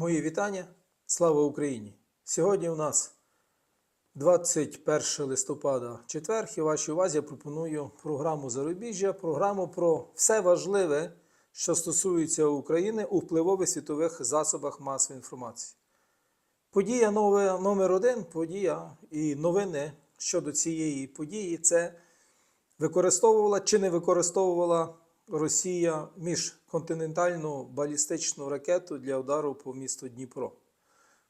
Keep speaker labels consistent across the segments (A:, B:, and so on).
A: Мої вітання. Слава Україні! Сьогодні у нас 21 листопада, четвер, і вашій увазі я пропоную програму Зарубіжжя, програму про все важливе, що стосується України у впливових світових засобах масової інформації. Подія номер один, подія і новини щодо цієї події це використовувала чи не використовувала Росія міжконтинентальну балістичну ракету для удару по місту Дніпро.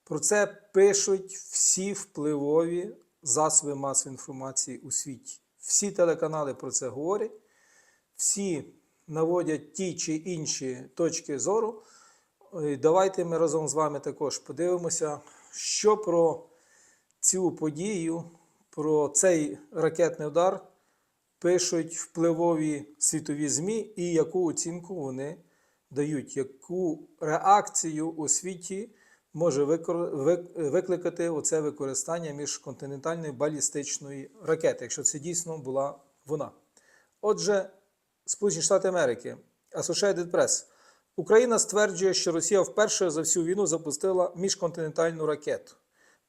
A: Про це пишуть всі впливові засоби масової інформації у світі. Всі телеканали про це говорять, всі наводять ті чи інші точки зору. Давайте ми разом з вами також подивимося, що про цю подію, про цей ракетний удар пишуть впливові світові ЗМІ і яку оцінку вони дають, яку реакцію у світі може викликати оце використання міжконтинентальної балістичної ракети, якщо це дійсно була вона. Отже, Сполучені Штати Америки, Associated Press. Україна стверджує, що Росія вперше за всю війну запустила міжконтинентальну ракету.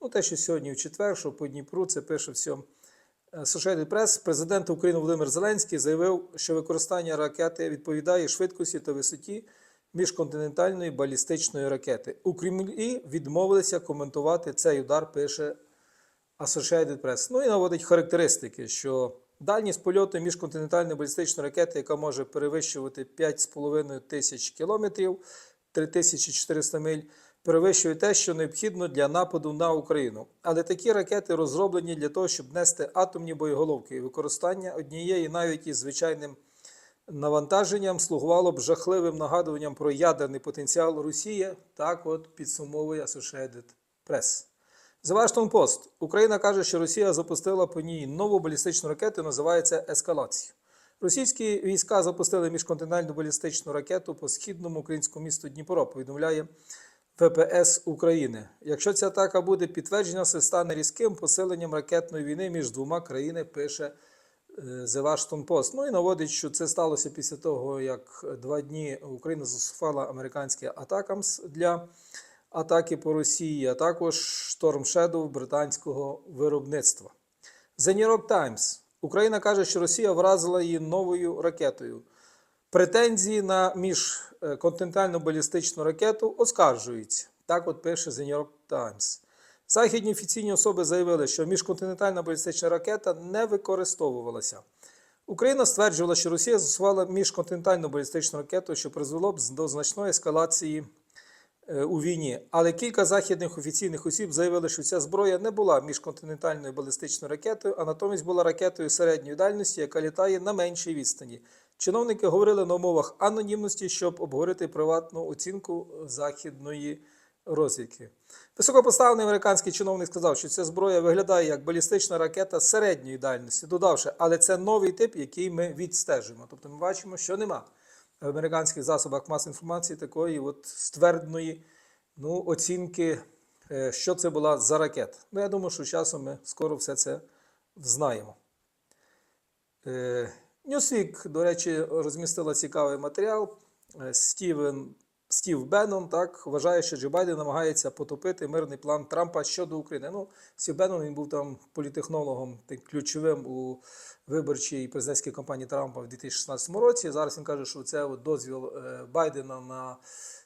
A: Ну, те, що сьогодні в четвер, що по Дніпру, це пише все. Associated Press, президент України Володимир Зеленський заявив, що використання ракети відповідає швидкості та висоті міжконтинентальної балістичної ракети. У Кремлі відмовилися коментувати цей удар, пише Associated Press. Ну і наводить характеристики, що дальність польоту міжконтинентальної балістичної ракети, яка може перевищувати 5,5 тисяч кілометрів, 3400 миль, перевищує те, що необхідно для нападу на Україну. Але такі ракети розроблені для того, щоб нести атомні боєголовки, і використання однієї навіть із звичайним навантаженням слугувало б жахливим нагадуванням про ядерний потенціал Росії. Так от підсумовує Associated Press. The Washington Post. Україна каже, що Росія запустила по ній нову балістичну ракету, називається ескалація. Російські війська запустили міжконтинентальну балістичну ракету по східному українському місту Дніпро, повідомляє ВПС України. Якщо ця атака буде підтверджена, це стане різким посиленням ракетної війни між двома країнами, пише е, The Washington Post. Ну і наводить, що це сталося після того, як два дні Україна застосувала американські атакамс для атаки по Росії, а також Storm Shadow британського виробництва. The New York Times. Україна каже, що Росія вразила її новою ракетою. Претензії на міжконтинентальну балістичну ракету оскаржуються. Так от пише The New York Times. Західні офіційні особи заявили, що міжконтинентальна балістична ракета не використовувалася. Україна стверджувала, що Росія застосувала міжконтинентальну балістичну ракету, що призвело б до значної ескалації у війні. Але кілька західних офіційних осіб заявили, що ця зброя не була міжконтинентальною балістичною ракетою, а натомість була ракетою середньої дальності, яка літає на меншій відстані. Чиновники говорили на умовах анонімності, щоб обговорити приватну оцінку західної розвідки. Високопоставлений американський чиновник сказав, що ця зброя виглядає як балістична ракета середньої дальності, додавши, але це новий тип, який ми відстежуємо. Тобто ми бачимо, що нема в американських засобах масової інформації такої от ствердної ну, оцінки, е, що це була за ракета. Ну, я думаю, що часом ми скоро все це взнаємо. Ньюсвік, до речі, розмістила цікавий матеріал. Е, Стівен, Стів Беннон так, вважає, що Джо Байден намагається потопити мирний план Трампа щодо України. Ну, Стів Беннон він був там політехнологом так, ключовим у виборчій президентській кампанії Трампа в 2016 році. Зараз він каже, що це дозвіл е, Байдена на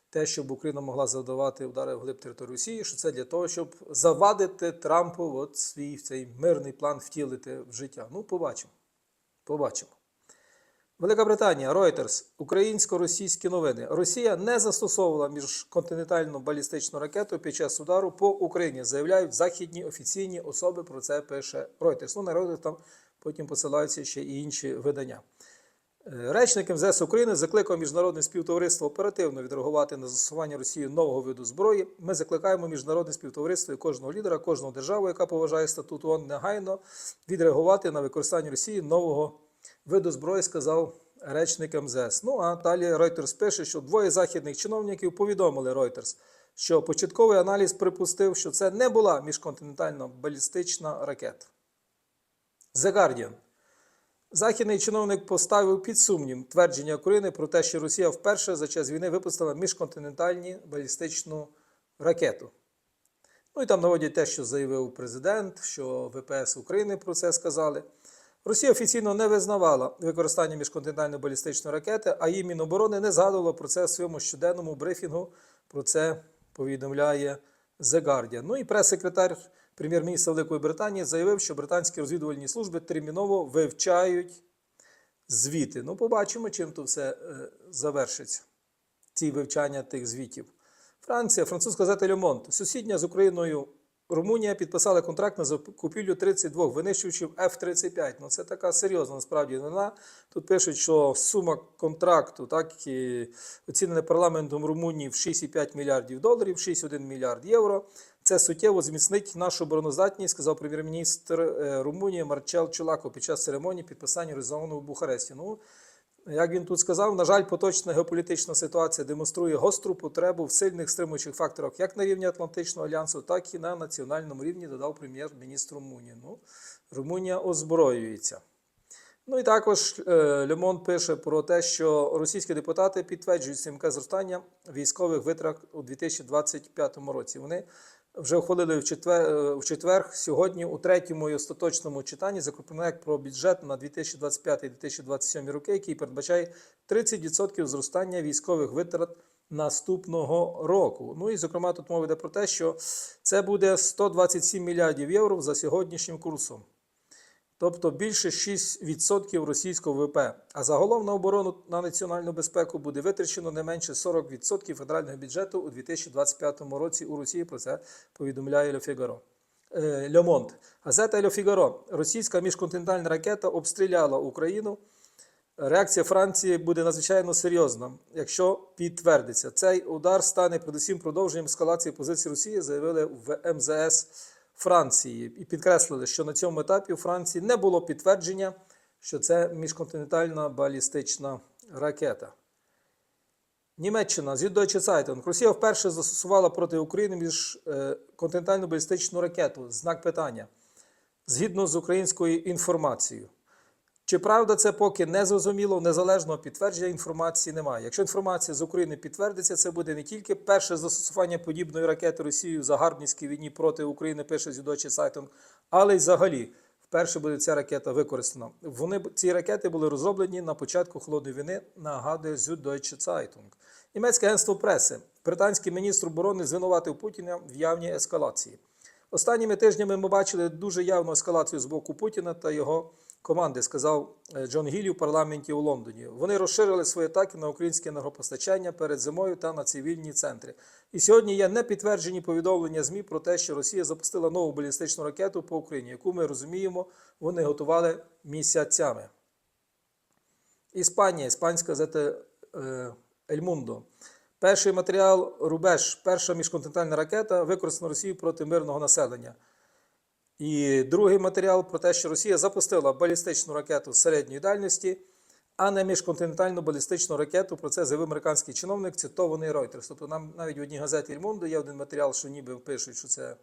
A: те, щоб Україна могла завдавати удари в глиб території Росії, що це для того, щоб завадити Трампу от свій цей мирний план втілити в життя. Ну, побачимо. Побачимо. Велика Британія, Reuters, українсько-російські новини. Росія не застосовувала міжконтинентальну балістичну ракету під час удару по Україні, заявляють західні офіційні особи. Про це пише Reuters. Ну, на Reuters там потім посилаються ще і інші видання. Е, Речник МЗС України закликав міжнародне співтовариство оперативно відреагувати на застосування Росією нового виду зброї. Ми закликаємо міжнародне співтовариство і кожного лідера, кожного державу, яка поважає статут ООН, негайно відреагувати на використання Росії нового виду зброї, сказав речник МЗС. Ну а далі Reuters пише, що двоє західних чиновників повідомили Reuters, що початковий аналіз припустив, що це не була міжконтинентальна балістична ракета. The Guardian. Західний чиновник поставив під сумнів твердження України про те, що Росія вперше за час війни випустила міжконтинентальну балістичну ракету. Ну і там наводять те, що заявив президент, що ВПС України про це сказали. Росія офіційно не визнавала використання міжконтинентальної балістичної ракети, а її Міноборони не згадувало про це в своєму щоденному брифінгу. Про це повідомляє The Guardian. Ну і прес-секретар прем'єр-міністра Великої Британії заявив, що британські розвідувальні служби терміново вивчають звіти. Ну, побачимо, чим то все е, завершиться. Ці вивчання тих звітів. Франція, французька газета Monde, сусідня з Україною Румунія підписали контракт на закупівлю 32 винищувачів F-35. Ну, це така серйозна насправді новина. Тут пишуть, що сума контракту, так і оцінена парламентом Румунії в 6,5 мільярдів доларів, 6,1 мільярд євро. Це суттєво зміцнить нашу обороноздатність, сказав прем'єр-міністр е, Румунії Марчел Чулако під час церемонії підписання резону в Бухаресті. Ну, як він тут сказав, на жаль, поточна геополітична ситуація демонструє гостру потребу в сильних стримуючих факторах як на рівні Атлантичного альянсу, так і на національному рівні, додав прем'єр-міністр Румунії. Ну, Румунія озброюється. Ну і також е, Лемон пише про те, що російські депутати підтверджують стрімке зростання військових витрат у 2025 році. Вони вже ухвалили в четвер, е, в четвер сьогодні у третьому і остаточному читанні законопроект про бюджет на 2025-2027 роки, який передбачає 30% зростання військових витрат наступного року. Ну і зокрема тут мова йде про те, що це буде 127 мільярдів євро за сьогоднішнім курсом. Тобто більше 6% російського ВВП. А загалом на оборону на національну безпеку буде витрачено не менше 40% федерального бюджету у 2025 році у Росії. Про це повідомляє Ле Фігаро. Ле. Газета Ле Фігаро. Російська міжконтинентальна ракета обстріляла Україну. Реакція Франції буде надзвичайно серйозна, якщо підтвердиться. Цей удар стане передусім продовженням ескалації позиції Росії, заявили в МЗС Франції і підкреслили, що на цьому етапі у Франції не було підтвердження, що це міжконтинентальна балістична ракета. Німеччина з Deutsche Zeitung. Росія вперше застосувала проти України міжконтинентальну балістичну ракету. Знак питання. Згідно з українською інформацією. Чи правда це поки не зрозуміло, незалежного підтвердження інформації немає. Якщо інформація з України підтвердиться, це буде не тільки перше застосування подібної ракети Росією в загарбницькій війні проти України, пише Зюдочі Сайтон, але й взагалі вперше буде ця ракета використана. Вони ці ракети були розроблені на початку холодної війни, нагадує Зюдочі Zeitung. Німецьке агентство преси. Британський міністр оборони звинуватив Путіна в явній ескалації. Останніми тижнями ми бачили дуже явну ескалацію з боку Путіна та його команди, сказав е, Джон Гіллі в парламенті у Лондоні. Вони розширили свої атаки на українське енергопостачання перед зимою та на цивільні центри. І сьогодні є непідтверджені повідомлення ЗМІ про те, що Росія запустила нову балістичну ракету по Україні, яку ми розуміємо, вони готували місяцями. Іспанія, іспанська газета Ель. Перший матеріал Рубеж, перша міжконтинентальна ракета, використана Росією проти мирного населення. І другий матеріал про те, що Росія запустила балістичну ракету середньої дальності, а не міжконтинентальну балістичну ракету. Про це заявив американський чиновник, цитований Reuters. Тобто нам навіть в одній газеті «Ель є один матеріал, що ніби пишуть, що це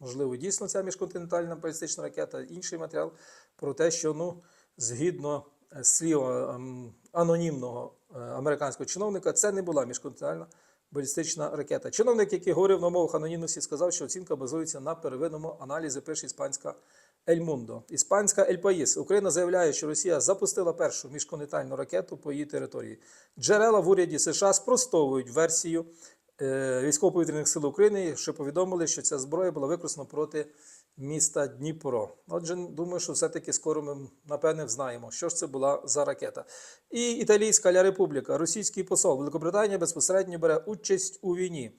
A: можливо дійсно ця міжконтинентальна балістична ракета. Інший матеріал про те, що ну, згідно слів ем, анонімного е, американського чиновника, це не була міжконтинентальна балістична ракета. Чиновник, який говорив на умовах анонімності, сказав, що оцінка базується на первинному аналізі, пише іспанська Ель Мундо. Іспанська Ель Паїс. Україна заявляє, що Росія запустила першу міжконтинентальну ракету по її території. Джерела в уряді США спростовують версію е, військово-повітряних сил України, що повідомили, що ця зброя була використана проти міста Дніпро. Отже, думаю, що все-таки скоро ми напевне взнаємо, що ж це була за ракета. І Італійська Ля Републіка, російський посол Великобританія безпосередньо бере участь у війні.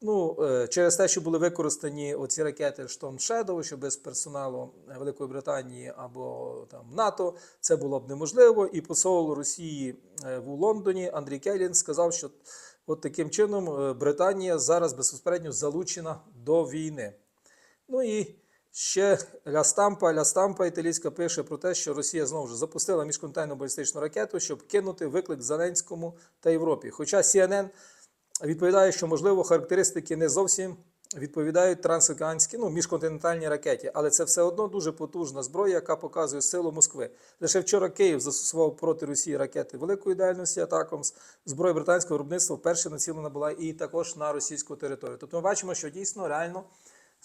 A: Ну, е, через те, що були використані оці ракети Storm Shadow, що без персоналу Великої Британії або там НАТО це було б неможливо. І посол Росії е, в Лондоні Андрій Келін сказав, що от таким чином е, Британія зараз безпосередньо залучена до війни. Ну і ще Ля Стампа, Ля Стампа італійська пише про те, що Росія знову ж запустила міжконтинентальну балістичну ракету, щоб кинути виклик Зеленському та Європі. Хоча CNN відповідає, що можливо характеристики не зовсім відповідають трансокеанські, ну, міжконтинентальні ракеті. Але це все одно дуже потужна зброя, яка показує силу Москви. Лише вчора Київ застосував проти Росії ракети великої дальності Атакомс. Зброя британського виробництва вперше націлена була і також на російську територію. Тобто ми бачимо, що дійсно реально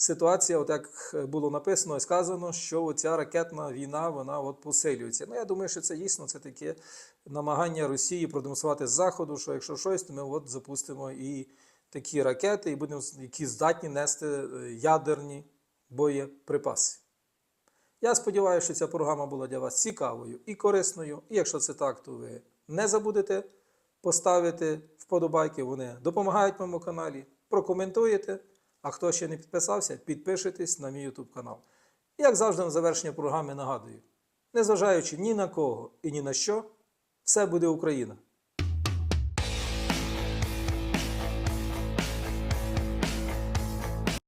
A: ситуація, от як було написано і сказано, що ця ракетна війна вона от посилюється. Ну я думаю, що це дійсно це таке намагання Росії продемонструвати з заходу, що якщо щось, то ми от запустимо і такі ракети, і будемо які здатні нести е, ядерні боєприпаси. Я сподіваюся, що ця програма була для вас цікавою і корисною. І якщо це так, то ви не забудете поставити вподобайки. Вони допомагають моєму каналі. Прокоментуєте. А хто ще не підписався, підпишитесь на мій YouTube канал. Як завжди, на завершення програми нагадую: незважаючи ні на кого і ні на що, все буде Україна.